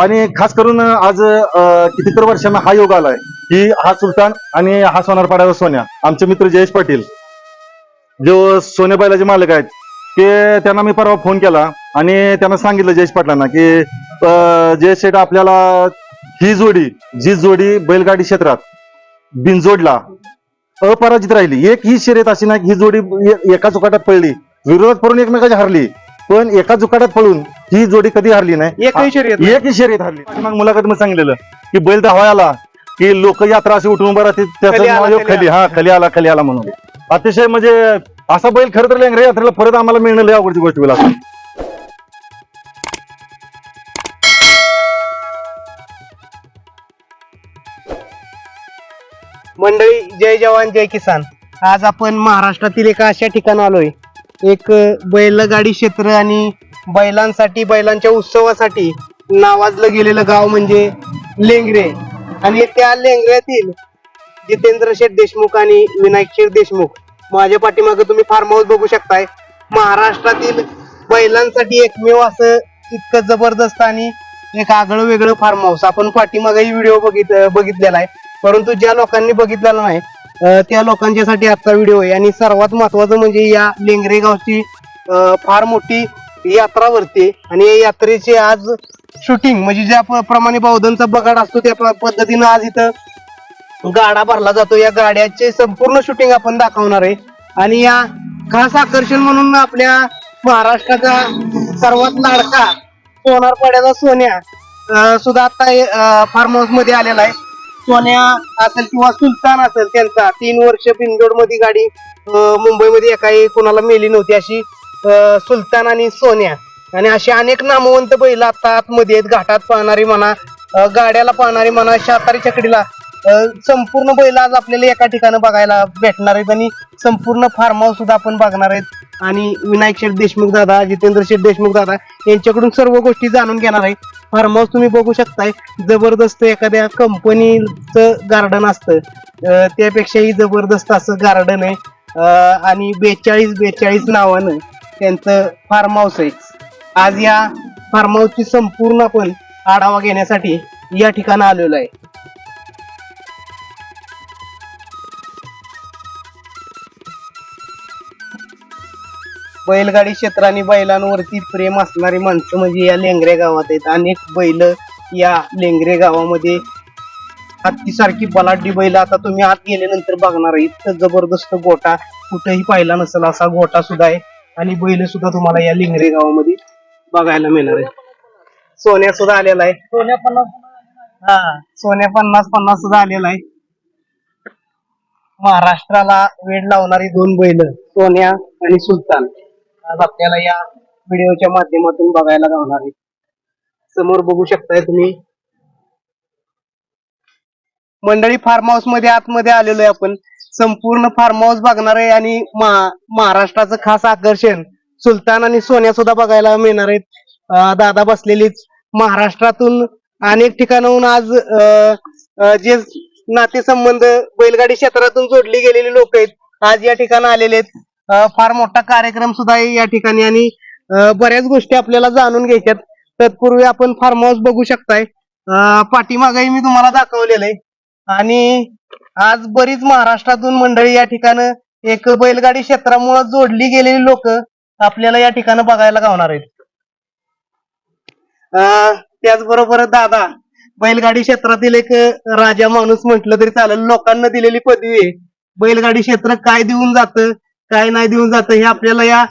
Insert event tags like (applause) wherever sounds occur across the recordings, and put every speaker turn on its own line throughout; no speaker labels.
आणि खास करून आज अं, कितीतरी वर्षांना हा योग आलाय. की हा सुलतान आणि हा सोनारपाड्याचा सोन्या. आमचे मित्र जयेश पाटील. जो सोने बैलाचे मालक आहेत ते त्यांना मी परवा फोन केला आणि त्यांना सांगितलं जयेश पाटलांना की अं, जयेश शेठ आपल्याला ही जोडी जी जोडी बैलगाडी क्षेत्रात बिनजोडला अपराजित राहिली. एक ही शर्यत अशी नाही ही जोडी एका चुकाटात पडली विरोधात पडून एकमेकाची हरली. पण एका चुकाटात पडून ही जोडी कधी हरली नाही?
एकही शर्यत.
एकही शर्यत हरली. मग मुलाखत मी सांगितलेलं की बैल धावाय आला की लोक यात्रा अशी उठून उभं राहते
खाली
हा खाली आला खाली आला म्हणून. अतिशय म्हणजे असा बैल खरं तर लेंगरे यात्रेला परत आम्हाला मिळणं लय अवघडची गोष्ट होईल आता.
मंडळी जय जवान जय किसान. आज आपण महाराष्ट्रातील एका अशा ठिकाणी आलोय. एक बैलगाडी क्षेत्र आणि बैलांसाठी बैलांच्या उत्सवासाठी नावाजलं गेलेलं गाव म्हणजे लेंगरे. आणि त्या लेंगऱ्यातील जितेंद्र शेठ देशमुख आणि विनायक शेठ देशमुख माझ्या पाठीमागे तुम्ही फार्म हाऊस बघू शकताय. महाराष्ट्रातील बैलांसाठी एकमेव असं इतकं जबरदस्त आणि एक आगळं वेगळं फार्म हाऊस आपण पाठीमागेही व्हिडिओ बघित बघितलेला आहे. परंतु ज्या लोकांनी बघितलेला नाही त्या लोकांच्यासाठी आजचा व्हिडिओ आहे. आणि सर्वात महत्वाचं म्हणजे या लेंगरे गावची फार मोठी यात्रा भरते. आणि या यात्रेचे आज शूटिंग म्हणजे ज्या प्रमाणे बौद्धांचा बगाड असतो त्या पद्धतीनं आज इथं गाडा भरला जातो. या गाड्याचे संपूर्ण शूटिंग आपण दाखवणार आहे. आणि या खास आकर्षण म्हणून आपल्या महाराष्ट्राचा सर्वात लाडका सोनारपाड्याचा सोन्या सुद्धा आता फार्म हाऊसमध्ये आलेला आहे. सोन्या असेल किंवा सुलतान असेल त्यांचा तीन वर्ष बिनजोडमध्ये गाडी मुंबईमध्ये एकाही कोणाला मेली नव्हती अशी सुलतान आणि सोन्या. आणि अशी अनेक नामवंत बैल आता आतमध्ये आहेत. घाटात पाहणारी म्हणा गाड्याला पाहणारी म्हणा शातारी चकडीला संपूर्ण बैल आज आपल्याला एका ठिकाणी बघायला भेटणार आहेत आणि संपूर्ण फार्म हाऊस सुद्धा आपण बघणार आहेत. आणि विनायक शेठ देशमुख दादा जितेंद्र शेठ देशमुख दादा यांच्याकडून सर्व गोष्टी जाणून घेणार आहे फार्म हाऊस तुम्ही बघू शकताय. जबरदस्त एखाद्या कंपनीचं गार्डन असतं. त्यापेक्षाही जबरदस्त असं गार्डन आहे. आणि बेचाळीस बेचाळीस नावानं त्यांचं फार्म हाऊस आहे. आज या फार्म हाऊसची संपूर्ण आपण आढावा घेण्यासाठी या ठिकाणी आलेलो आहे. बैलगाडी क्षेत्र आणि बैलांवरती प्रेम असणारी माणसं म्हणजे या लेंगरे गावात आहेत. अनेक बैल या लेंगरे गावामध्ये हत्तीसारखी बलाढ्य बैल आता तुम्ही आत गेल्यानंतर बघणार आहे. इतकं जबरदस्त गोटा कुठेही पाहिला नसेल असा गोटा सुद्धा आहे. आणि बैल सुद्धा तुम्हाला या लेंगरे गावामध्ये बघायला मिळणार आहे. सोन्या सुद्धा आलेला आहे. सोन्या पन्नास हा सोन्या पन्नास पन्नास सुद्धा आलेला आहे. महाराष्ट्राला वेळ लावणारी दोन बैल सोन्या आणि सुलतान. आज आपल्याला या व्हिडिओच्या माध्यमातून बघायला गावणार आहे. समोर बघू शकताय तुम्ही. मंडळी फार्म हाऊसमध्ये आतमध्ये आलेलो आहे आपण. संपूर्ण फार्म हाऊस बघणार आहे आणि महाराष्ट्राचं खास आकर्षण सुलतान आणि सोन्या सुद्धा बघायला मिळणार आहेत. दादा बसलेलीच महाराष्ट्रातून अनेक ठिकाणाहून आज जे नातेसंबंध बैलगाडी क्षेत्रातून जोडली गेलेली लोक आहेत आज या ठिकाणी आलेले आहेत. फार मोठा कार्यक्रम सुद्धा आहे या ठिकाणी आणि बऱ्याच गोष्टी आपल्याला जाणून घ्यायच्यात. तत्पूर्वी आपण फार्म हाऊस बघू शकताय. पाठीमागही मी तुम्हाला दाखवलेलं आहे. आणि आज बरीच महाराष्ट्रातून मंडळी या ठिकाणी एक बैलगाडी क्षेत्रामुळे जोडली गेलेली लोक आपल्याला या ठिकाणी बघायला गावणार आहेत. अं, त्याचबरोबर दादा बैलगाडी क्षेत्रातील एक राजा माणूस म्हटलं तरी चालेल लोकांना दिलेली पदवी आहे. बैलगाडी क्षेत्र काय देऊन जातं काय नाही देऊन जातं हे आपल्याला या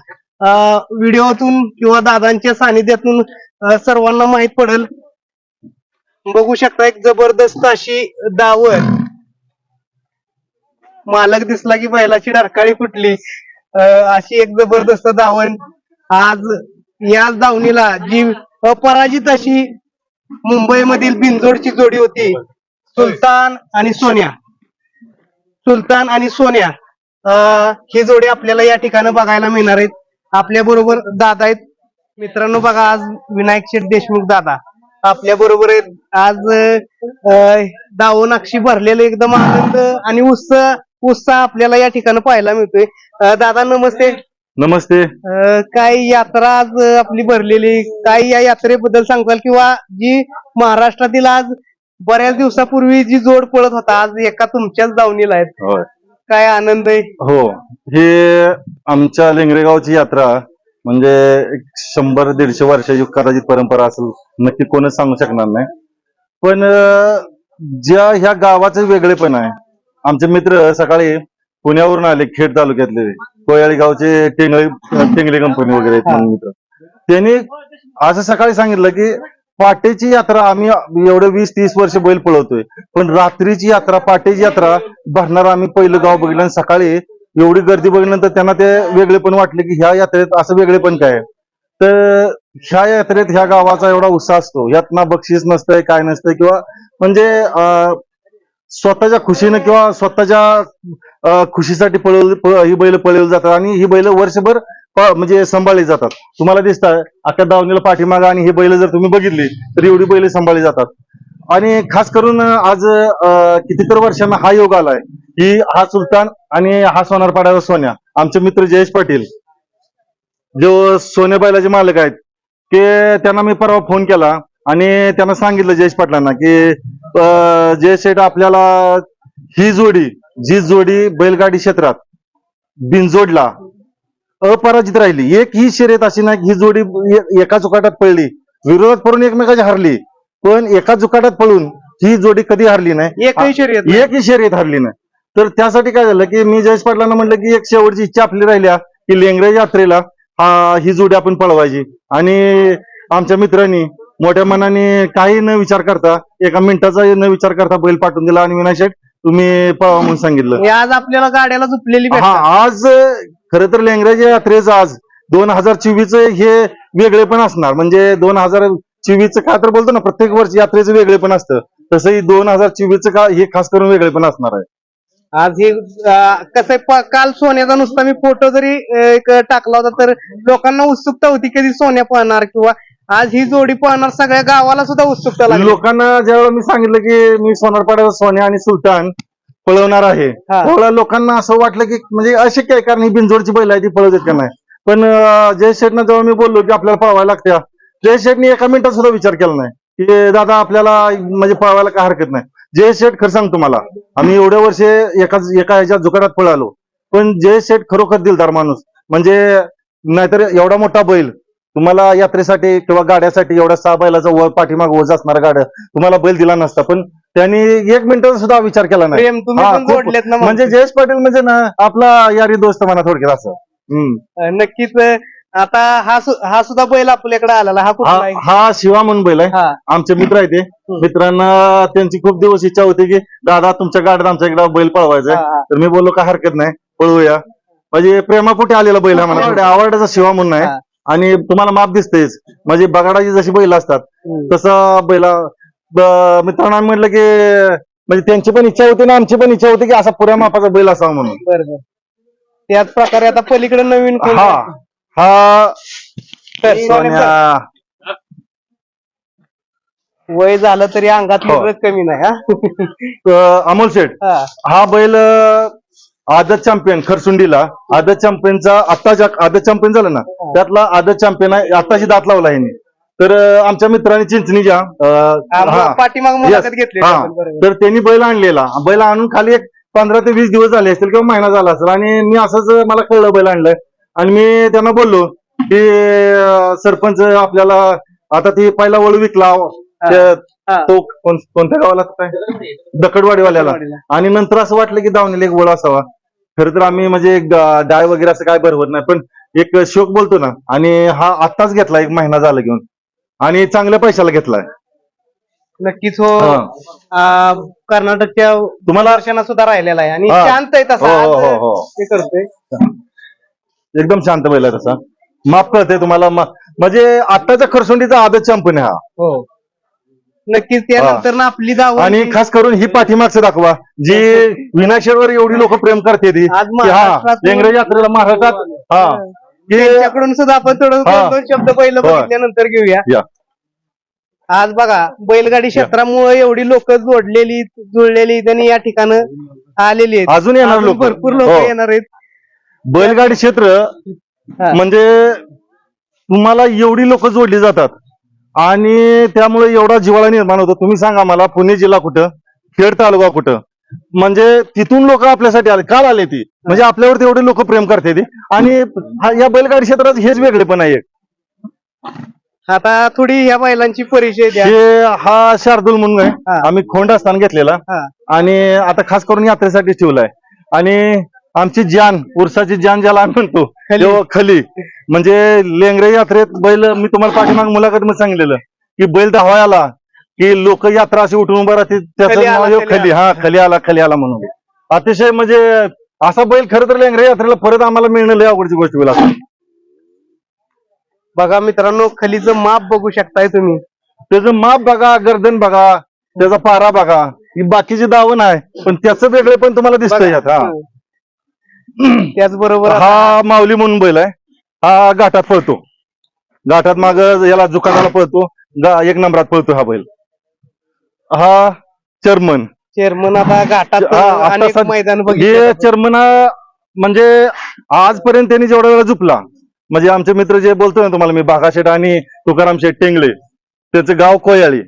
व्हिडिओतून किंवा दादांच्या सानिध्यातून सर्वांना माहीत पडेल. बघू शकता एक जबरदस्त अशी दावण मालक दिसला की बैलाची डरकाळी फुटली. अं, अशी एक जबरदस्त धावण आज याच धावणीला जी अपराजित अशी मुंबईमधील बिनजोडची जोडी होती सुलतान आणि सोन्या. सुलतान आणि सोन्या. ही जोडी आपल्याला या ठिकाणी बघायला मिळणार आहेत. आपल्या बरोबर दादा आहेत. मित्रांनो बघा आज विनायक शेठ देशमुख दादा. आपल्या बरोबर आहेत. आज अक्षी भरलेलं एकदम आनंद आणि उत्साह उत्साह आपल्याला या ठिकाणी पाहायला मिळतोय. दादा नमस्ते.
नमस्ते.
काय यात्रा आज आपली भरलेली? काय या यात्रेबद्दल सांगताल? किंवा जी महाराष्ट्रातील आज बऱ्याच दिवसापूर्वी जी जोड पळत होता आज एका तुमच्याच दावणीला आहेत. काय आनंद आहे?
हो हे आमच्या लेंगरेगावची यात्रा म्हणजे एक शंभर दीडशे वर्षाची कदाचित परंपरा असेल नक्की कोणच सांगू शकणार नाही. पण ज्या ह्या गावाचं वेगळेपण आहे आमचे मित्र सकाळी पुण्यावरून आले खेड तालुक्यातले. कोयाळी गावचे टेंगळे टेंगले कंपनी वगैरे आहेत मित्र. त्यांनी असं सकाळी सांगितलं की पाटेची यात्रा आम्ही एवढे वीस तीस वर्ष बैल पळवतोय. पण रात्रीची यात्रा पाटेची यात्रा भरणार आम्ही पहिलं गाव बघितलं आणि सकाळी एवढी गर्दी बघितल्यानंतर त्यांना ते वेगळेपण वाटले की ह्या यात्रेत असं वेगळेपण काय. आहे? तर ह्या यात्रेत ह्या गावाचा एवढा उत्साह असतो. यात ना बक्षीस नसतंय काय नसतंय किंवा म्हणजे अं, स्वतःच्या खुशीनं किंवा स्वतःच्या खुशीसाठी पळवली ही बैल पळवली जातात. आणि ही बैल वर्षभर म्हणजे सांभाळले जातात. तुम्हाला दिसतात अख्या दावणीला पाठीमागा आणि ही बैल जर तुम्ही बघितली तर एवढी बैल सांभाळली जातात. आणि खास करून आज कितीतर वर्षांना हा योग आलाय. की हा सुलतान आणि हा सोनारपाड्याचा सोन्या. आमचे मित्र जयेश पाटील. जो सोने बैलाचे मालक आहेत ते त्यांना मी परवा फोन केला. आणि त्यांना सांगितलं जयेश पाटलांना की जयेश शेठ आपल्याला ही जोडी जी जोडी बैलगाडी क्षेत्रात बिनजोडला अपराजित राहिली. एक ही शर्यत अशी नाही की ही जोडी एका चुकाटात पडली. विरोधात पडून एकमेकाची हारली. पण एका जुकाटात पळून ही जोडी कधी हारली नाही?
एकही शर्यत.
एकही शर्यत हारली नाही. तर त्यासाठी काय झालं की मी जयेश पाटलांना म्हटलं की एक शेवटची इच्छा आपली राहिल्या की लेंगरे यात्रेला हा ही जोडी आपण पळवायची. आणि आमच्या मित्रांनी मोठ्या मनाने काही न विचार करता एका मिनिटाचा न विचार करता बैल पाठवून दिला. आणि विनायक शेठ तुम्ही पळवा म्हणून सांगितलं.
आज आपल्याला गाड्याला झुपलेली
आज खर तर लेंगराच्या यात्रेचं आज दोन हजार चोवीस हे वेगळे पण असणार. म्हणजे दोन हजार चोवीस काय तर बोलतो ना प्रत्येक वर्षी यात्रेचं वेगळे पण असतं. तसंही दोन हजार चोवीस का हे खास करून वेगळे पण असणार आहे.
आज हे कसं काल सोन्याचा नुसता मी फोटो जरी एक टाकला होता तर लोकांना उत्सुकता होती कधी सोन्या पाहणार किंवा आज ही जोडी पाहणार सगळ्या गावाला सुद्धा उत्सुकता लागली.
लोकांना ज्यावेळेला मी सांगितलं की मी सोनारपाड्याचा सोन्या आणि सुलतान पळवणार आहे. त्यावेळेला लोकांना असं वाटलं की म्हणजे अशक्य आहे कारण ही बिनजोडची बैल आहे ती पळवत का नाही. पण जय शेठनं जेव्हा मी बोललो की आपल्याला पळवायला लागत्या जय शेठने एका मिनिटात सुद्धा विचार केला नाही. की दादा आपल्याला म्हणजे पळवायला काय हरकत नाही. जय शेठ खरं सांगतो मला आम्ही एवढ्या वर्षे एका एका ह्याच्या जुकाटात पळालो. पण जय शेठ खरोखर दिलदार माणूस. म्हणजे नाहीतर एवढा मोठा बैल तुम्हाला यात्रेसाठी किंवा गाड्यासाठी एवढ्या सहा बैलाचा व पाठीमाग ओझ असणारा गाड्या तुम्हाला बैल दिला नसता. पण त्यांनी एक मिनिटाचा सुद्धा विचार केला नाही.
प्रेम तुम्ही
हा,
पण
खूप.
जोडलेत ना.
म्हणजे जयेश पाटील म्हणजे ना आपला यारी दोस्त म्हणा थोडक्यात असं. हम्म.
नक्कीच अं, आता हा सु- हा सुद्धा बैल आपल्याकडे आलेला हा कुठला
हा
आहे?
हा शिवा म्हणून बैल आहे.
हा.
आमचे मित्र आहे ते. मित्रांना त्यांची खूप दिवस इच्छा होती की दादा तुमच्या गाड्यात आमच्या इकडे बैल पळवायचा
हा, हा.
तर मी बोललो काय हरकत नाही पळवूया म्हणजे प्रेमापोटी आलेला बैल आहे मला आवडायचा शिवा म्हणून आहे.
हा.
आणि तुम्हाला माप दिसतेच म्हणजे बगाडाची जशी बैल असतात. तसं बैला मित्रांनो म्हटलं की म्हणजे त्यांची पण इच्छा होती ना आमची पण इच्छा होती की असा पुऱ्या मापाचा बैल असावा म्हणून.
त्याच प्रकारे आता पलीकडे नवीन
हा. हा.
वय झालं तरी अंगातली
हो.
कमी नाही हा?
अमोल शेठ.
हा
बैल आदत चॅम्पियन खरसुंडीला. आदत चॅम्पियनचा आता ज्या आदत चॅम्पियन झालं ना त्यातला आदत चॅम्पियन आहे आताशी दात लावला ह्याने तर आमच्या मित्रांनी
हा,
हा, हा.
आपण, बरोबर.
तर त्यांनी बैल आणलेला. बैल आणून खाली एक पंधरा ते वीस दिवस झाले असतील किंवा महिना झाला असेल. आणि मी असंच मला कळलं बैल आणलंय आणि मी त्यांना बोललो की सरपंच आपल्याला आता ती पहिला वळू विकला.
हा.
तो कोण- कोणत्या गावाला? काय? दकडवाडीवाल्याला आणि नंतर असं वाटलं की दावणीला एक वळ असावा. खरं तर आम्ही म्हणजे डाळ वगैरे असं काय भरवत नाही. पण एक शोक बोलतो ना आणि हा आत्ताच घेतला एक महिना झाला घेऊन. आणि चांगल्या पैशाला घेतलाय.
नक्कीच हो. आ, कर्नाटकच्या
तुम्हाला
दर्शना सुद्धा राहिलेला आहे. आणि
हा.
शांत आहे तसा.
हो, हो,
आज
हो, हो.
करतोय.
एकदम शांत बैल आहे तसा. माफ कळते तुम्हाला मा- म्हणजे आत्ताच्या खरसुंडीचा आदत आहे हा.
हो. नक्कीच त्यानंतर ना आपली दावण
आणि खास करून ही पाठीमागचं दाखवा जी विनाशेवर एवढी लोक प्रेम करते ती.
आज
की हा लेंगरे यात्रेला महाराष्ट्रात हा. की
त्यांच्याकडून सुद्धा आपण थोडं
हा.
दोन दोन शब्द पहिलं
होय.
बघितल्यानंतर घेऊया.
या.
आज बघा बैलगाडी क्षेत्रामुळे एवढी लोक जोडलेली जुळलेली त्यांनी या ठिकाणं आलेली आहेत.
अजून येणार
अजून
लोक.
भरपूर लोक येणार आहेत.
बैलगाडी क्षेत्र
हा.
म्हणजे तुम्हाला एवढी लोक जोडली जातात. आणि त्यामुळे एवढा जिव्हाळा निर्माण होतो. तुम्ही सांगा मला पुणे जिल्हा कुठं? खेड तालुका कुठं? म्हणजे तिथून लोक आपल्यासाठी आले. काल आले ती. म्हणजे आपल्यावरती एवढे लोक प्रेम करते ती. आणि या बैलगाडी क्षेत्रात हेच वेगळे पण आहे
आता थोडी ह्या बैलांची परिचय द्या.
हे शार्दूल म्हणून
हा.
आहे आम्ही खोंड असताना घेतलेला. आणि आता खास करून यात्रेसाठी ठेवलाय. आणि आमची जान उरसाची जान ज्याला आम्ही म्हणतो
खली.
तेव्हा खली. म्हणजे लेंगरे यात्रेत बैल मी तुम्हाला पाठीमाग मुलाखत मध्ये सांगितलेलं की बैल आला की लोक यात्रा अशी उठून उभं राहते त्याचं
खली
हा खली आला खली आला म्हणून. अतिशय म्हणजे असा बैल खरं तर लेंगरे यात्रेला परत आम्हाला मिळणं लय अवघडची गोष्ट होईल आता.
बघा मित्रांनो खलीचं माप बघू शकताय तुम्ही.
त्याचं माप बघा गर्दन बघा त्याचा पारा बघा ही बाकीची दावण आहे पण त्याचं वेगळे पण तुम्हाला दिसतंय यात हा. (clears throat)
त्याचबरोबर
हा माऊली म्हणून बैल आहे. हा घाटात पळतो. घाटात माग याला जुकानाला पळतो. गा- एक नंबरात पळतो हा बैल. हा चर्मन
चेअरमन आता घाटात
हा, आता
अनेक
सद-
मैदान
हे
बघितले
चर्मन म्हणजे आजपर्यंत त्यांनी जेवढा वेळा झुपला म्हणजे आमचे मित्र जे बोलतो ना तुम्हाला मी बागा शेठ आणि तुकाराम शेठ टेंगळे त्याचं गाव कोयाळी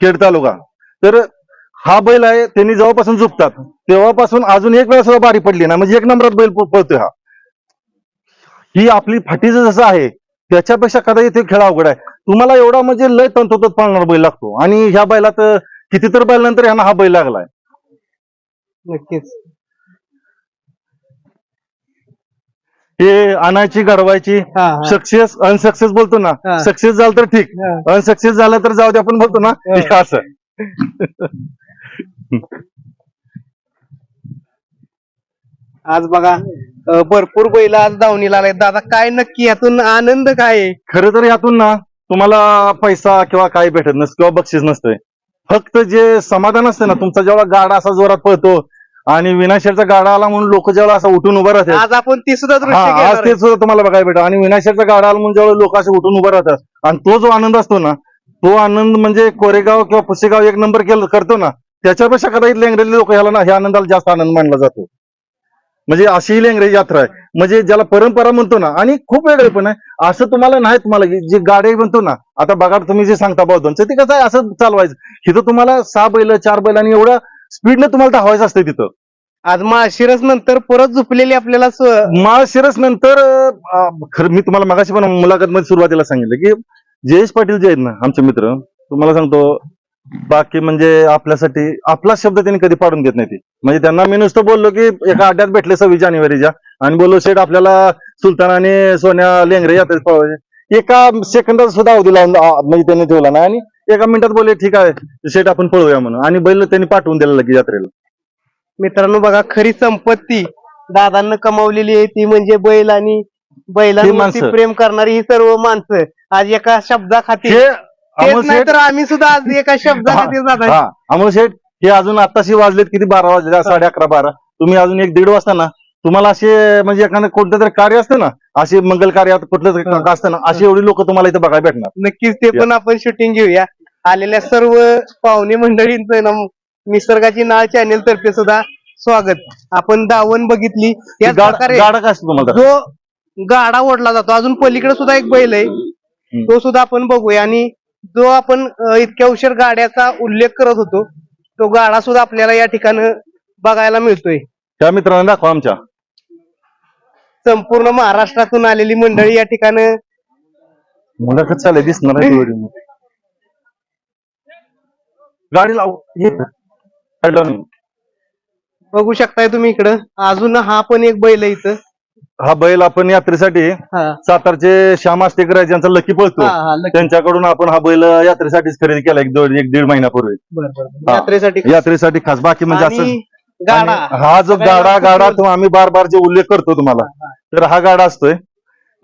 खेड तालुका. तर हा बैल आहे त्यांनी जेव्हापासून झुपतात तेव्हापासून अजून एक वेळा सुद्धा बारी पडली ना म्हणजे एक नंबरात बैल पळतोय हा. ही आपली फाटीचं जसं आहे त्याच्यापेक्षा कदाचित खेळ अवघड आहे. तुम्हाला एवढा म्हणजे लय तंतोतत पाळणारा बैल लागतो. आणि ह्या बैलात किती तर बैल नंतर ह्यांना हा बैल लागलाय.
नक्कीच.
हे आणायची घडवायची. सक्सेस अनसक्सेस बोलतो ना. सक्सेस झालं तर ठीक. अनसक्सेस झालं तर जाऊ दे आपण बोलतो ना असं. (laughs) (laughs)
आज बघा अं, भरपूर बैल आज धावणीला आले दादा काय नक्की यातून आनंद काय आहे?
खरं तर यातून ना तुम्हाला पैसा किंवा काही भेटत नसतं किंवा बक्षीस नसतंय. फक्त जे समाधान असतं ना तुमचा जेव्हा गाडा असा जोरात पळतो आणि विनाशेरचा गाडा आला म्हणून लोक जेव्हा असा उठून उभं राहतात.
आज आपण ती सुद्धा
हा
दृश्य
आज ते
आहे.
सुद्धा तुम्हाला बघायला भेटत. आणि विनाशेरचा गाडा आला म्हणून जेव्हा लोक असे उठून उभं राहतात. आणि तो जो आनंद असतो ना तो आनंद म्हणजे कोरेगाव किंवा पुसेगाव एक नंबर केलं करतो ना. त्याच्यापेक्षा कदाचित लेंगरेली लोक ह्याला ना ह्या आनंदाला जास्त आनंद मानला जातो. म्हणजे अशी ही लेंगरे यात्रा आहे. म्हणजे ज्याला परंपरा म्हणतो ना आणि खूप वेगळे पण आहे. असं तुम्हाला नाही तुम्हाला जे गाडी म्हणतो ना आता बघा तुम्ही जे सांगता बौद्धनचं ते कसं आहे असं चालवायचं. इथं तुम्हाला सहा बैल चार बैल आणि एवढ्या स्पीडने तुम्हाला धावायचं असतं तिथं.
आज माशिरस नंतर परत झोपलेली आपल्याला
माळशिरस नंतर खरं मी तुम्हाला मगाशी पण मुलाखत मध्ये सुरुवातीला सांगितलं की जयेश पाटील जे आहेत ना आमचे मित्र तुम्हाला सांगतो बाकी म्हणजे आपल्यासाठी आपला शब्द त्यांनी कधी पाडून घेत नाही ते. म्हणजे त्यांना मी नुसतं बोललो की एका अड्ड्यात भेटले सव्वीस जानेवारीच्या आणि बोललो शेठ आपल्याला सुलतान आणि सोन्या लेंगरे यात्रेत पळवायचे एका सेकंदात सुद्धा अवधी लावून म्हणजे त्यांनी ठेवला नाही आणि एका मिनिटात बोलले ठीक आहे शेठ आपण पळवूया म्हणून. आणि बैल त्यांनी पाठवून दिलं लगेच यात्रेला.
मित्रांनो बघा खरी संपत्ती दादांना कमावलेली आहे ती म्हणजे बैल आणि बैलांवरती
माणसं.
प्रेम करणारी ही सर्व माणसं. आज एका शब्दाखाती
हे
तेच नाही तर आम्ही सुद्धा आज एका
हा अमोल शेठ हे अजून आताशी वाजलेत किती बारा वाजले साडे अकरा बारा. तुम्ही अजून एक दीड वाजता ना तुम्हाला असे म्हणजे एखादं कोणतं तरी कार्य असतं ना असे मंगल कार्य कुठलं तरी असतं ना अशी एवढी लोक तुम्हाला इथे बघायला भेटणार.
नक्कीच ते पण आपण शूटिंग घेऊया. आलेल्या सर्व पाहुणे मंडळींचं ना निसर्गाची नाळ चॅनेल तर्फे सुद्धा स्वागत. आपण दावण बघितली. याच
गाड-
प्रकारे
गाडा काय असतो तुम्हाला?
जो गाडा ओढला जातो अजून पलीकडे सुद्धा एक बैल आहे. तो सुद्धा आपण बघूया आणि जो आपण इतक्या उशीर गाड्याचा उल्लेख करत होतो तो गाडा सुद्धा आपल्याला या ठिकाणी बघायला मिळतोय.
त्या मित्रांना दाखवा आमच्या.
संपूर्ण महाराष्ट्रातून आलेली मंडळी या ठिकाणी
मुलाखत चालय दिसणार आहे. गाडी लाव ये.
बघू शकताय तुम्ही इकडं. अजून हा पण एक बैल आहे इथं.
हा बैल आपण यात्रेसाठी
हा.
सातारचे श्याम आहेत, ज्यांचा लकी पळतो.
हा, हा.
त्यांच्याकडून आपण हा बैल यात्रेसाठीच खरेदी केला एक दोन एक दीड महिन्यापूर्वी.
बरं, बरं.
हा.
यात्रेसाठी
यात्रेसाठी खास. बाकी म्हणजे असं
आणि गाडा.
आणि हा जो गाडा गाडा तो आम्ही बार बार जे उल्लेख करतो तुम्हाला. तर हा गाडा असतोय.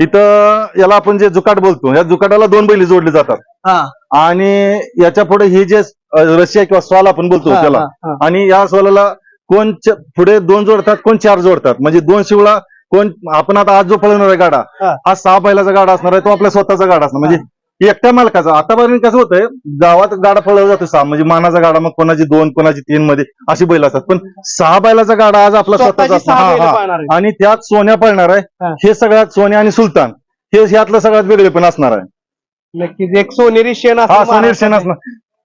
इथं याला आपण जे जुकाट बोलतो या जुकाटाला दोन बैली जोडले जातात.
हा.
आणि याच्यापुढे ही जे अ, रशिया किंवा स्वाल आपण बोलतो
हा,
त्याला.
हा, हा.
आणि या स्वालाला कोण च- पुढे दोन जोडतात कोण चार जोडतात. म्हणजे दोन शिवळा कोण आपण आता आज जो पळवणार आहे गाडा
हा.
हा सहा बैलाचा गाडा असणार आहे तो आपला स्वतःचा गाडा असणार म्हणजे एकट्या मालकाचा आतापर्यंत कसं होतंय गावात गाडा पळवला जातो सहा म्हणजे मानाचा गाडा मग कोणाची दोन कोणाची तीन मध्ये अशी बैल असतात पण सहा बैलाचा गाडा आज आपला स्वतःचा
स्वतःची
असतो.
सहा
हा,
बैलं
हा.
पाळणार आहेत.
आणि त्यात सोन्या पळणार
हा.
आहे हे सगळ्यात सोन्या आणि सुलतान हे ह्यातलं सगळ्यात वेगळे पण असणार आहे
नक्कीच एक सोनेरी शेण असं
हा सोनेर शेण असणार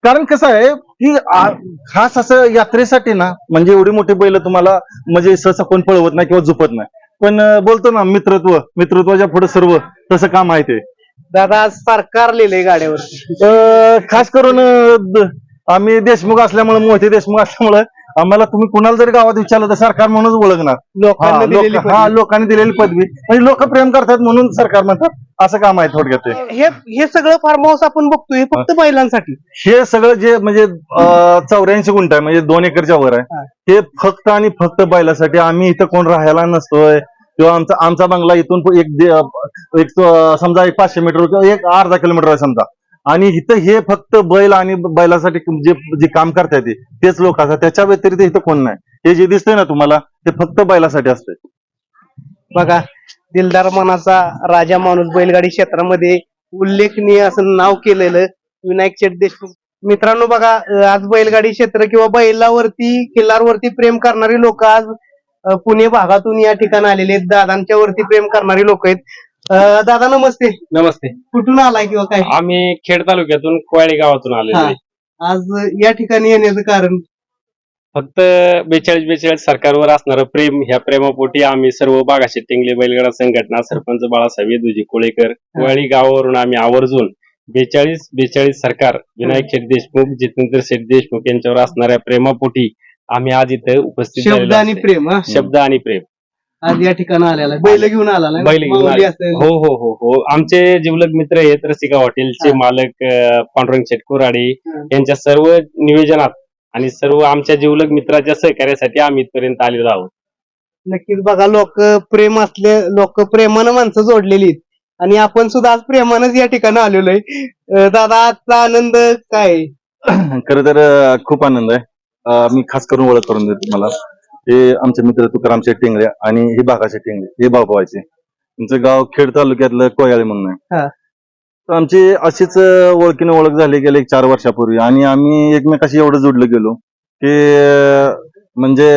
कारण कसं आहे की आ- खास असं यात्रेसाठी ना म्हणजे एवढी मोठी बैल तुम्हाला म्हणजे सहसा कोण पळवत नाही किंवा झुपत नाही पण बोलतो ना मित्रत्व मित्रत्वाच्या पुढे सर्व तसं काम आहे ते.
दादा आज सरकार लिहिलंय गाड्यावर
अं, खास करून अं, द- आम्ही देशमुख असल्यामुळे मोठे देशमुख असल्यामुळे आम्हाला तुम्ही कुणाला जरी गावात विचारलं तर सरकार म्हणूनच ओळखणार. हा,
लोकांनी
लोक-
दिलेली
हा
पदवी.
लोकांनी दिलेली पदवी. म्हणजे लोक प्रेम करतात म्हणून सरकार म्हणतात असं काम आहे थोडक्यात ते.
हे हे सगळं फार्म हाऊस आपण बघतोय हे फक्त बैलांसाठी
हे सगळं जे म्हणजे चौऱ्याऐंशी गुंठ आहे म्हणजे दोन एकरच्या वर
हा.
आहे हे फक्त आणि फक्त बैलासाठी आम्ही इथं कोण राहायला नसतोय. किंवा आमचा आमचा बंगला इथून एक एक समजा एक पाचशे मीटर किंवा एक अर्धा किलोमीटर आहे समजा. आणि इथं हे फक्त बैल आणि बैलासाठी जे जे काम करतायत ते, तेच लोक असतात. त्याच्या व्यतिरिक्त इथं कोण नाही. हे जे दिसतंय ना तुम्हाला ते फक्त बैलासाठी असतंय.
बघा दिलदार मनाचा राजा माणूस बैलगाडी क्षेत्रामध्ये उल्लेखनीय असं नाव केलेलं विनायक शेठ देशमुख. मित्रांनो बघा आज बैलगाडी क्षेत्र किंवा बैलावरती किल्लारवरती प्रेम करणारी लोक आज पुणे भागातून या ठिकाणी आलेले आहेत. दादांच्या वरती प्रेम करणारी लोक आहेत. अं, दादा नमस्ते.
नमस्ते.
कुठून आलाय किंवा काय?
आम्ही खेड तालुक्यातून कोयाळी गावातून आलेलो. आहे.
आज या ठिकाणी येण्याचं कारण?
फक्त बेचाळीस बेचाळीस सरकारवर असणारं प्रेम ह्या प्रेमापोटी आम्ही सर्व बागाशी टिंगले बैलगाडा संघटना सरपंच बाळासाहेब येदुजी कोळेकर कोयाळी गावावरून आम्ही आवर्जून बेचाळीस बेचाळीस सरकार विनायक शेठ देशमुख जितेंद्र शेठ देशमुख यांच्यावर असणाऱ्या प्रेमापोटी आम्ही आज इथे उपस्थित
शब्द
झालेलो
आणि
असते.
प्रेम हा
शब्द आणि प्रेम
आज या ठिकाणी आलेला आहे. बैल घेऊन आला ना?
बैल घेऊन
माऊली
आले.
असेल.
हो हो हो हो आमचे जिवलग मित्र आहेत रसिका हॉटेलचे
हा.
मालक अं, पांडुरंग शेठ कोराडे
हा.
यांच्या सर्व नियोजनात आणि सर्व आमच्या जिवलग मित्राच्या सहकार्यासाठी आम्ही इथपर्यंत आलेलो आहोत
नक्कीच बघा लोक प्रेम असले लोक प्रेमानं माणसं जोडलेली आहेत आणि आपण सुद्धा आज प्रेमानंच या ठिकाणी आलेलो आहे अं, दादा आजचा आनंद काय आहे?
खरं तर अं, खूप आनंद आहे मी खास करून ओळख करून देतो तुम्हाला. हे आमचे मित्र तुकाराम शेठ टेंगळे आणि हे बागाचे टेंगळे हे भाऊभावाचे तुमचं गाव खेड तालुक्यातलं कोयाळे म्हणून आहे.
हा.
तर आमची अशीच ओळखीने ओळख झाली गेली एक चार वर्षापूर्वी आणि आम्ही एकमेकाशी एवढं जोडलं गेलो की म्हणजे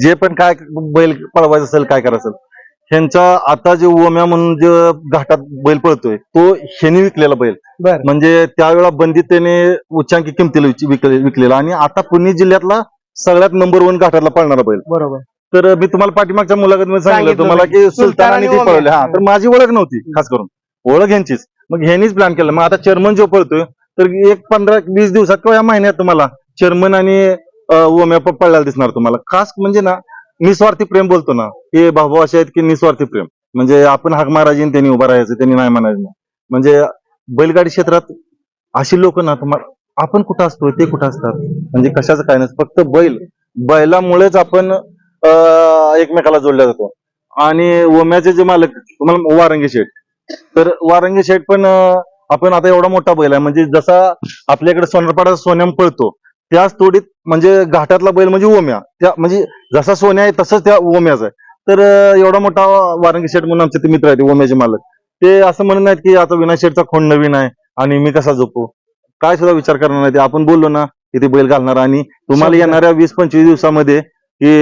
जे पण काय बैल पळवायचं असेल काय करायचं ह्यांचा आता जे ओम्या म्हणून जे घाटात बैल पळतोय तो ह्यानी विकलेला बैल.
बर.
म्हणजे त्यावेळेला बंदीत त्याने उच्चांकी किमतीला विक- विकले- विकलेला. आणि आता पुणे जिल्ह्यातला सगळ्यात नंबर वन घाटातला पळणारा बैल.
बरोबर.
तर मी तुम्हाला पाठीमागच्या मुलाखतीमध्ये सांगितलं
सांगितलं
तुम्हाला की
सुलतान
सुलतान आणि
आणि
ती
ओम्या.
पळवले हा तर माझी ओळख नव्हती खास करून. ओळख ह्यांचीच. मग ह्यांनीच प्लॅन केलं. मग आता चेअरमन जो पळतोय तर एक पंधरा वीस दिवसात किंवा या महिन्यात तुम्हाला चेअरमन आणि अं, ओम्या प- पळायला दिसणार तुम्हाला. खास म्हणजे ना निस्वार्थी प्रेम बोलतो ना हे भाऊ असे आहेत की निस्वार्थी प्रेम. म्हणजे आपण हाक मारायची त्यांनी उभा राहायचं त्यांनी नाही म्हणायचं म्हणजे बैलगाडी क्षेत्रात अशी लोक ना आपण कुठं असतो ते कुठं असतात? म्हणजे कशाचं काय नाही फक्त बैल. बैलामुळेच आपण एकमेकाला जोडल्या जातो. आणि ओम्याचे जे मालक तुम्हाला वारंगी शेठ. तर वारंगी शेठ पण आपण आता एवढा मोठा बैल आहे. म्हणजे जसा आपल्याकडे सोनरपाडा सोन्याम पळतो त्याच तोडीत म्हणजे घाटातला बैल म्हणजे ओम्या. त्या म्हणजे जसा सोन्या आहे तसंच त्या ओम्याचा आहे. तर एवढा मोठा वारंगी शेठ म्हणून आमचे ते मित्र आहेत ओम्याचे मालक. ते असं म्हणत नाहीत की आता विनायक शेठचा खोंड नवीन आहे आणि मी कसा झोपू? काय सुद्धा विचार करणार नाही ते आपण बोललो ना की ते बैल घालणार आणि तुम्हाला. येणाऱ्या वीस पंचवीस दिवसामध्ये की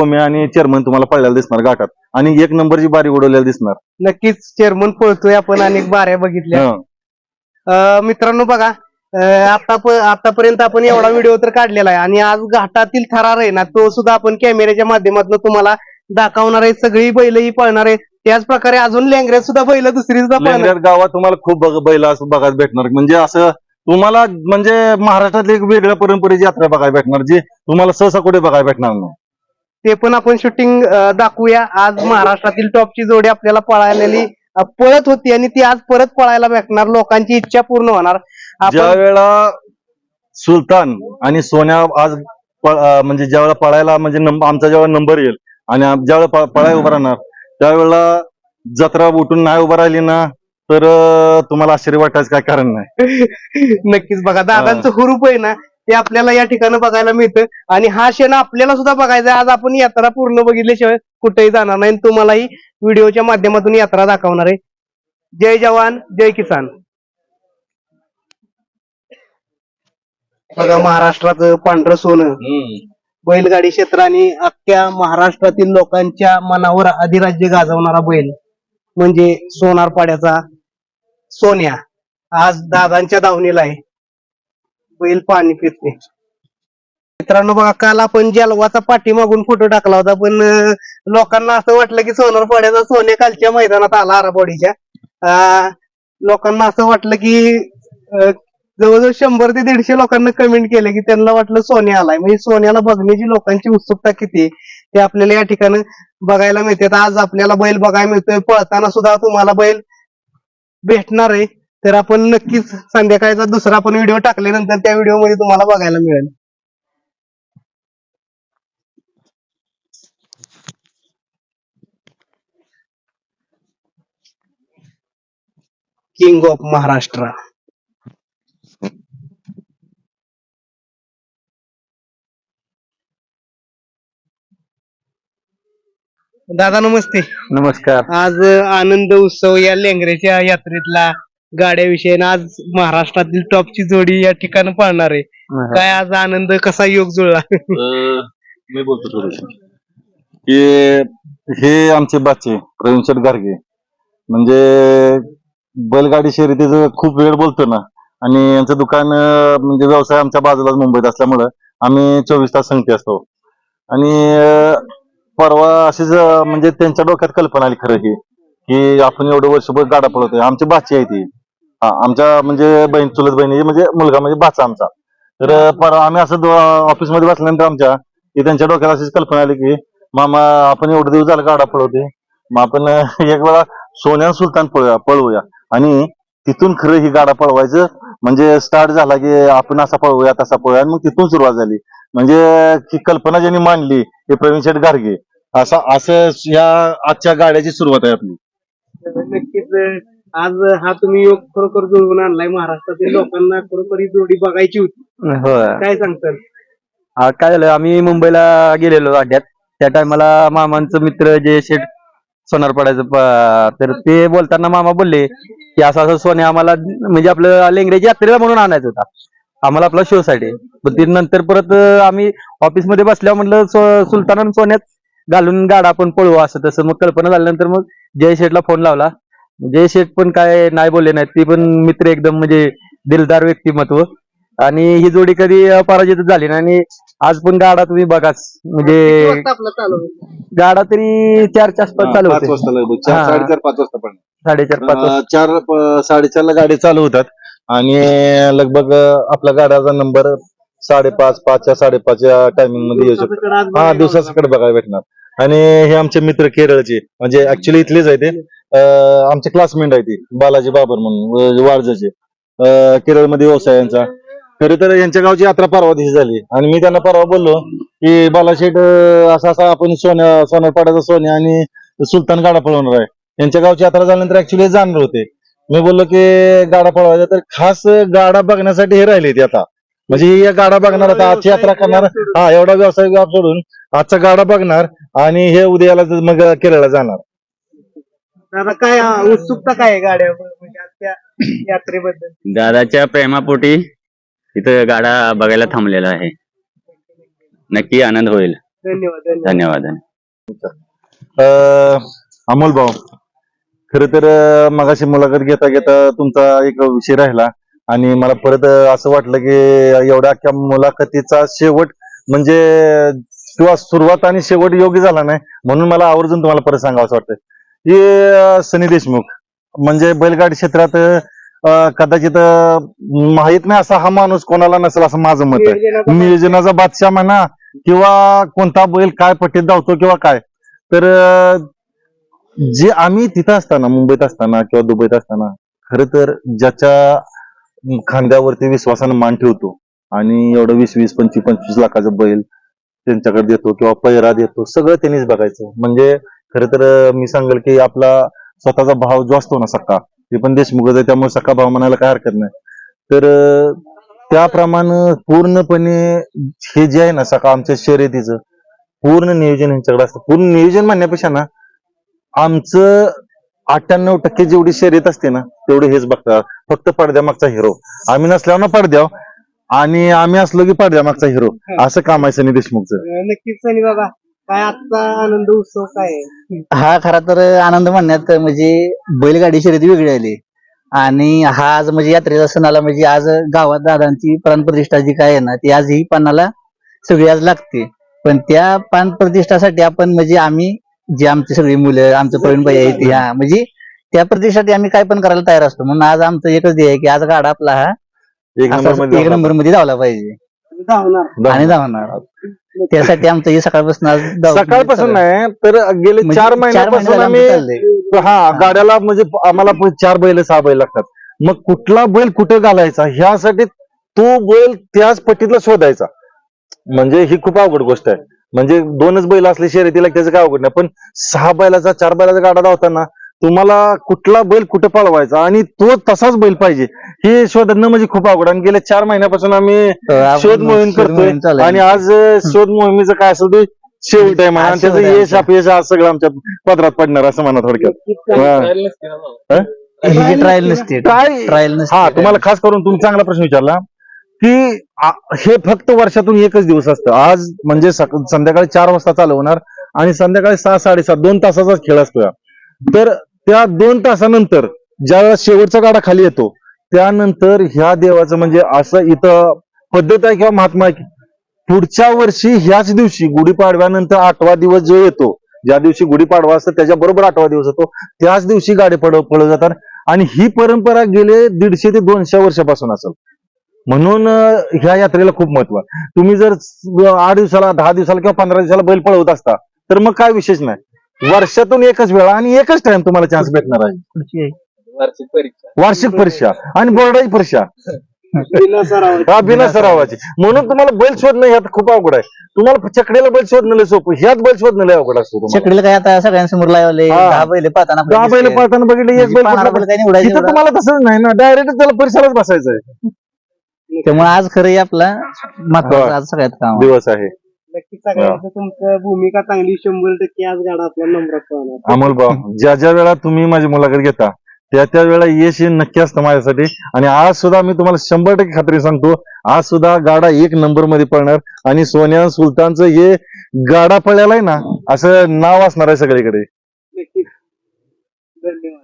ओम्या आणि चेअरमन तुम्हाला पळलेला दिसणार घाटात. आणि एक नंबरची बारी उडवलेला दिसणार.
नक्कीच चेअरमन पळतोय आपण अनेक बाऱ्या बघितल्या. मित्रांनो बघा आता आतापर्यंत आपण एवढा व्हिडिओ तर काढलेला आहे. आणि आज घाटातील थरार आहे ना तो सुद्धा आपण कॅमेऱ्याच्या माध्यमातून तुम्हाला दाखवणार आहे. सगळी बैल ही पळणार आहे. त्याच प्रकारे अजून लेंगऱ्यात सुद्धा बैल दुसरी सुद्धा पळणार
गावात तुम्हाला खूप बघ- बैल असं बघायला भेटणार. म्हणजे असं तुम्हाला म्हणजे महाराष्ट्रातली एक वेगळ्या परंपरेची यात्रा बघायला भेटणार जी तुम्हाला सहसा कुठे बघायला भेटणार नाही.
ते पण आपण शूटिंग दाखवूया. आज महाराष्ट्रातील टॉपची जोडी आपल्याला पळालेली पळत होती आणि ती आज परत पळायला भेटणार लोकांची इच्छा पूर्ण होणार.
ज्या
आपण
वेळेला सुलतान आणि सोन्या आज प- म्हणजे ज्या वेळेला पळायला म्हणजे आमचा जेव्हा नंबर येईल आणि आम- ज्या वेळेला उभा राहणार त्यावेळेला जत्रा उठून नाही उभा राहिली ना तर अं, तुम्हाला आश्चर्य वाटायचं काय कारण नाही. (laughs)
नक्कीच बघा दादांचं हुरूप आहे ना ते आपल्याला या ठिकाणी बघायला मिळतं. आणि हा क्षण आपल्याला सुद्धा बघायचा आहे. आज आपण यात्रा पूर्ण बघितल्याशिवाय कुठेही जाणार नाही आणि तुम्हालाही व्हिडिओच्या माध्यमातून यात्रा दाखवणार आहे. जय जवान जय किसान. बघा महाराष्ट्राचं पांढरं सोनं. बैलगाडी क्षेत्राने अख्ख्या महाराष्ट्रातील लोकांच्या मनावर अधिराज्य गाजवणारा बैल म्हणजे सोनारपाड्याचा सोन्या. आज दादांच्या दावणीला आहे. बैल पाणी पिते मित्रांनो बघा काल आपण जलवाचा पाठीमागून फोटो टाकला होता पण लोकांना असं वाटलं की सोनारपाड्याचा सोन्या कालच्या मैदानात आला आराबोडीच्या लोकांना असं वाटलं की जवळजवळ शंभर ते दीडशे लोकांना कमेंट केले की त्यांना वाटलं सोने आलाय. म्हणजे सोन्याला बघण्याची लोकांची उत्सुकता किती आहे, ते आपल्याला या ठिकाणी बघायला मिळते. तर आज आपल्याला बैल बघायला मिळतोय. पळताना सुद्धा तुम्हाला बैल भेटणार आहे. तर आपण नक्कीच संध्याकाळचा दुसरा आपण व्हिडिओ टाकल्यानंतर त्या व्हिडिओमध्ये तुम्हाला बघायला मिळेल. किंग ऑफ महाराष्ट्र दादा नमस्ते.
नमस्कार.
आज आनंद उत्सव या लेंगरेच्या यात्रेतला गाड्याविषयी आणि आज महाराष्ट्रातील टॉपची जोडी या ठिकाणी पाळणार आहे. काय आज आनंद कसा योग जुळला?
मी बोलतो थोडस की हे आमचे बाचे प्रवीण शेठ गारगे म्हणजे बैलगाडी शर्यतीचं खूप वेळ बोलतो ना. आणि यांचं दुकान म्हणजे व्यवसाय आमच्या बाजूलाच मुंबईत असल्यामुळं आम्ही चोवीस तास संगती असतो. आणि परवा अशीच म्हणजे त्यांच्या डोक्यात कल्पना आली खरं की की आपण एवढं वर्षभर गाडा पळवतोय. आमची बाची आहे ती. हा आमच्या म्हणजे बहीण चुलत बहिणी म्हणजे मुलगा म्हणजे बाचा आमचा. तर परवा आम्ही असं ऑफिसमध्ये बसल्यानंतर आमच्या की त्यांच्या डोक्यात अशीच कल्पना आली की मामा आपण एवढे दिवस झालं गाडा पळवते मग आपण एक वेळा सोन्या सुलतान पळूया पळवूया. आणि तिथून खरं ही गाडा पळवायचं. म्हणजे स्टार्ट झाला की आपण असा पळवूया तसा पळूया आणि मग तिथून सुरुवात झाली. म्हणजे ही कल्पना ज्यांनी मांडली हे प्रवीण शेठ गाडगे असा असं या आजच्या गाड्याची सुरुवात आहे आपली.
नक्कीच आज हा तुम्ही योग खरोखर जुळवून आणलाय. महाराष्ट्रातील लोकांना खरोखर ही जोडी बघायची होती. काय सांगताल?
आ, काय झालं आम्ही मुंबईला गेलेलो अड्ड्यात. त्या टायमाला मामांचं मित्र जे शेठ सोनारपाड्याचं पडायचं तर ते बोलताना मामा बोलले की असं असं सोने आम्हाला म्हणजे आपलं लेंगऱ्याची यात्रेला म्हणून आणायचं होता. आम्हाला आपला शो साठी. पण ते नंतर परत आम्ही ऑफिसमध्ये बसल्यावर म्हणलं सुलतान आणि सोन्यात घालून गाडा आपण पळवू असं तसं. मग कल्पना झाल्यानंतर मग जय शेठला फोन लावला. जय शेठ पण काय नाही बोलले नाहीत. ती पण मित्र एकदम म्हणजे दिलदार व्यक्तिमत्व. आणि ही जोडी कधी पराजित झाली नाही. आणि आज पण गाडा तुम्ही बघाच म्हणजे
चालू?
गाडा तरी चारच्या आसपास चालू
पाच
होते.
वाजता लगभग चार
हा.
साडेचार पाच वाजता पण.
साडेचार पाच वाजता.
अं, चार प- साडेचारला गाडी चालू होतात. आणि लगभग अं, आपला गाड्याचा नंबर साडेपाच पाचच्या साडेपाचच्या टायमिंगमध्ये येऊ शकतो. हा दिवसाकडे बघायला भेटणार. आणि हे आमचे मित्र केरळचे म्हणजे ऍक्च्युली इथलेच आहे ते. अं, आमचे क्लासमेट आहे ते बालाजी बाबर म्हणून वाळजाचे केरळमध्ये व्यवसाय यांचा. खरं तर यांच्या गावची यात्रा परवा दिवशी झाली. आणि मी त्यांना परवा बोललो की बालाशेठ असा असा आपण सोन्या सोनारपाड्याचा सोन्या आणि सुलतान गाडा पळवणार आहे. यांच्या गावची यात्रा झाल्यानंतर ऍक्च्युली जाणार होते. मी बोललो की गाडा पळवायचा. तर खास गाडा बघण्यासाठी हे राहिले ते आता. म्हणजे ही गाडा बघणार आता आजची यात्रा करणार. हा एवढा व्यवसाय गाव सोडून आजचा गाडा बघणार आणि हे उद्याला मग केरळला जाणार.
दादा काय उत्सुकता काय गाड्या म्हणजे यात्रेबद्दल?
दादाच्या प्रेमापोटी इथं गाडा बघायला थांबलेला आहे. नक्की आनंद होईल.
धन्यवाद धन्यवाद.
अं, अमोल भाऊ खर तर अं, मगाशी मुलाखत घेता घेता तुमचा एक विषय राहिला आणि मला परत अं, असं वाटलं की एवढ्या अख्ख्या मुलाखतीचा शेवट म्हणजे किंवा सुरुवात आणि शेवट योग्य झाला नाही म्हणून मला आवर्जून तुम्हाला परत सांगावं असं वाटतं. की अं, सनी देशमुख म्हणजे बैलगाडी क्षेत्रात अं, कदाचित माहीत नाही असा हा माणूस कोणाला नसेल असं माझं मत आहे.
नियोजनाचा
बादशाह म्हणा किंवा कोणता बैल काय पट्टीत धावतो किंवा काय. तर जे आम्ही तिथं असताना मुंबईत असताना किंवा दुबईत असताना खर तर ज्याच्या खांद्यावरती विश्वासानं मान ठेवतो आणि एवढं वीस वीस पंचवीस पंचवीस लाखाचं बैल त्यांच्याकडे देतो किंवा पैरा देतो सगळं त्यांनीच बघायचं. म्हणजे खरं तर मी सांगेल की आपला स्वतःचा भाव जो असतो ना सक्का ते पण देशमुखच आहे त्यामुळे सक्का भाव म्हणायला काय हरकत नाही. तर त्याप्रमाणे पूर्णपणे हे जे आहे ना सका आमच्या शर्यतीचं पूर्ण नियोजन यांच्याकडे असतं. पूर्ण नियोजन म्हणण्यापेक्षा ना आमचं अठ्ठ्याण्णव टक्के जेवढी शर्यत असते ना तेवढी हेच बघतात फक्त पडद्यामागचा हिरो आम्ही नसल्यावर ना पडद्याव आणि आम्ही असलो की पाडद्यामागचा हिरो असं काम आहे सनी देशमुखचं.
नक्कीच सनी बाबा. काय आजचा आनंद उत्सव काय? आहे
हा खरा तर आनंद म्हणण्यात म्हणजे बैलगाडी शर्यती वेगळी आली. आणि हा आज म्हणजे यात्रेचा सण आला म्हणजे आज गावात दादांची प्राणप्रतिष्ठा जी काय आहे ना ती आज ही पानाला सगळी आज लागते. पण त्या पान प्रतिष्ठासाठी आपण म्हणजे आम्ही जे आमची सगळी मुलं आमचं प्रवीण भाई आहे ती हा म्हणजे त्या प्रतिष्ठासाठी आम्ही काय पण करायला तयार असतो. म्हणून आज आमचं एकच ध्येय आहे की आज गाडा आपला हा
एक नंबर
एक नंबरमध्ये धावला पाहिजे.
धावणार.
आणि धावणार. त्यासाठी आमचं हे सकाळपासून आज
सकाळपासून नाही तर गेले
म्हणजे
चार महिन्यापासून
महिने
आम्ही
झाले आमचं चाललंय.
हा गाड्याला म्हणजे आम्हाला चार बैल सहा बैल लागतात. मग कुठला बैल कुठे घालायचा? ह्यासाठी तो बैल त्याच पट्टीतला शोधायचा. म्हणजे ही खूप अवघड गोष्ट आहे. म्हणजे दोनच बैल असले शर्यतीला त्याचं काय अवघड नाही. पण सहा बैलाचा चार बैलाचा गाडा धावताना तुम्हाला कुठला बैल कुठे पळवायचा? आणि तो तसाच बैल पाहिजे. हे शोधणं म्हणजे खूप अवघड. आणि गेल्या चार महिन्यापासून आम्ही शोध मोहीम करतोय. आणि आज शोध मोहिमेचं काय असेल ते शेवट आहे म्हणा. त्याचं यश अपयश आज सगळं आमच्या पदरात पडणार असं म्हणा थोडक्यात.
ट्रायल नसते
काय
ट्रायल नसते.
हा तुम्हाला खास करून तुम्ही चांगला प्रश्न विचारला की हे फक्त वर्षातून एकच दिवस असतं. आज म्हणजे संध्याकाळी चार वाजता चालू होणार आणि संध्याकाळी सहा साडेसात दोन तासाचा खेळ असतो. तर त्या दोन तासानंतर ज्या शेवटचा गाडा खाली येतो त्यानंतर ह्या देवाचं म्हणजे असं इथं पद्धत आहे किंवा महात्मा आहे पुढच्या वर्षी ह्याच दिवशी गुढीपाडव्यानंतर आठवा दिवस जो येतो ज्या दिवशी गुढीपाडवा असतो त्याच्या बरोबर आठवा दिवस होतो त्याच दिवशी गाडी पड पळत जातात. आणि ही परंपरा गेले दीडशे ते दोनशे वर्षापासून असेल. म्हणून ह्या यात्रेला खूप महत्त्व आहे. तुम्ही जर आठ दिवसाला दहा दिवसाला किंवा पंधरा दिवसाला बैल पळवत असता तर मग काय विशेष नाही. वर्षातून एकच वेळा आणि एकच टाइम तुम्हाला चान्स भेटणार आहे
पुढची आहे.
वार्षिक परीक्षा आणि बोर्डाची परीक्षा
बिना सरावाची.
हा बिना सरावाची म्हणून तुम्हाला बैल शोधणं ह्यात खूप अवघड आहे तुम्हाला चकड्याला बैल शोधणं लय सोपं ह्यात बैल शोधणं लय अवघड असतो तुम्हाला.
शेकडीला काय आता सगळ्यांसमोर लावले
हा.
दहा बैल पाहताना
दहा बैल पळताना बघितलं एक बैल
पाहणारा
कुठला-
बैल काय निवडायचं
तिथं
एवढा?
तुम्हाला तसंच नाही ना डायरेक्ट त्याला परीक्षालाच बसायचं आहे
त्यामुळे आज खरं हे आपला महत्वाचं. आज सगळ्यात काम आहे.
दिवस आहे
नक्कीच सगळ्यांचं तुमचं भूमिका चांगली शंभर टक्के आज गाडा नंबरात
अमोल भाऊ ज्या ज्या वेळा तुम्ही माझी मुलाखत घेता त्या त्या वेळा यश हे नक्की असतं माझ्यासाठी. आणि आज सुद्धा मी तुम्हाला शंभर टक्के खात्री सांगतो आज सुद्धा गाडा एक नंबरमध्ये पळणार. आणि सोन्या सुलतानचं हे गाडा पळायला आहे ना असं नाव असणार आहे सगळीकडे.
नक्कीच. धन्यवाद.